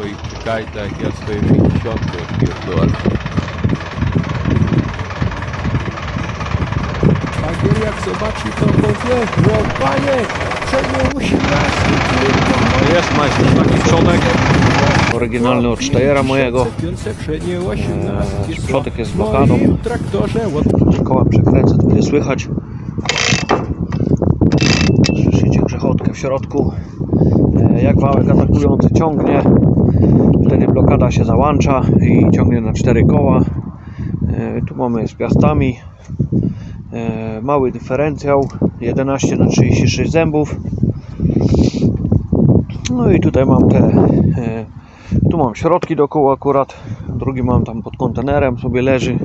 Oj, czekaj, tak ja swoje 50 odpierdolę. Szwagier jak zobaczy to powie, no panie, przednie 18, tylko Jest majster taki przodek, oryginalny od Steyera mojego. Przednie 18, Eee, przodek jest z blokadą. Koła przekręcę, to będzie słychać. Słyszycie grzechotkę w środku. E, Jak wałek atakujący ciągnie, wtedy blokada się załącza i ciągnie na cztery koła. E, Tu mamy z piastami. E, Mały dyferencjał 11 na 36 zębów. No i tutaj mam te. e, Tu mam środki do koła akurat. Drugi mam tam pod kontenerem sobie leży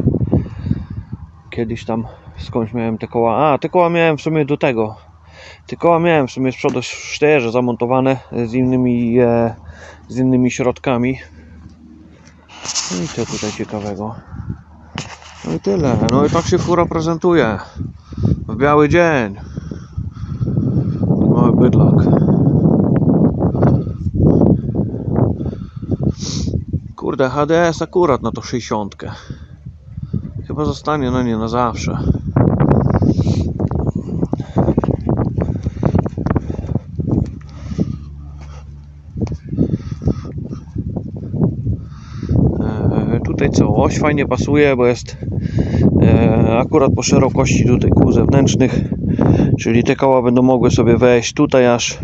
kiedyś tam skądś miałem te koła. A, te koła miałem w sumie do tego. Te koła miałem w sumie z przodu w sztejrze zamontowane z innymi, e, z innymi środkami. No i co tutaj ciekawego? No i tyle. No i tak się fura prezentuje. W biały dzień. Mały bydlak. Kurde, HDS akurat na to 60. Chyba zostanie na nie na zawsze. E, Tutaj co, oś fajnie pasuje, bo jest e, akurat po szerokości tutaj kół zewnętrznych, czyli te koła będą mogły sobie wejść tutaj aż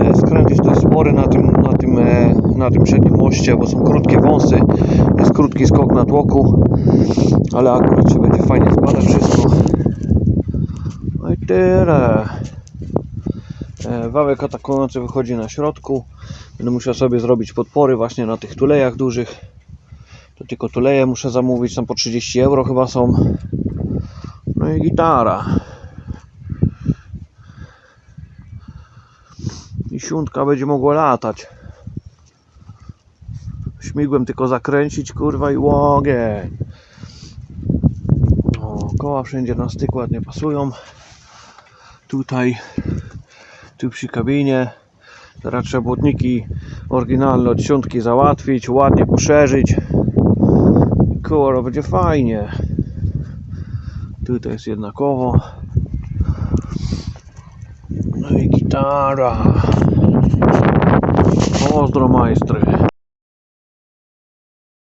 e, jest dość spory na tym, na tym, e, na tym przednim moście, bo są krótkie wąsy, jest krótki skok na tłoku, ale akurat się będzie fajnie składać wszystko. No i tyle. E, Wałek atakujący wychodzi na środku. Będę musiał sobie zrobić podpory właśnie na tych tulejach dużych. To tylko tuleje muszę zamówić, tam po 30 euro chyba są. No i gitara. I siuntka będzie mogła latać. Śmigłem tylko zakręcić, kurwa i łogień. O, koła wszędzie na styk ładnie pasują. Tutaj, tu przy kabinie. Teraz trzeba błotniki oryginalne od siątki załatwić, ładnie poszerzyć. Koło będzie fajnie. Tutaj jest jednakowo. No i gitara. Pozdro majstry.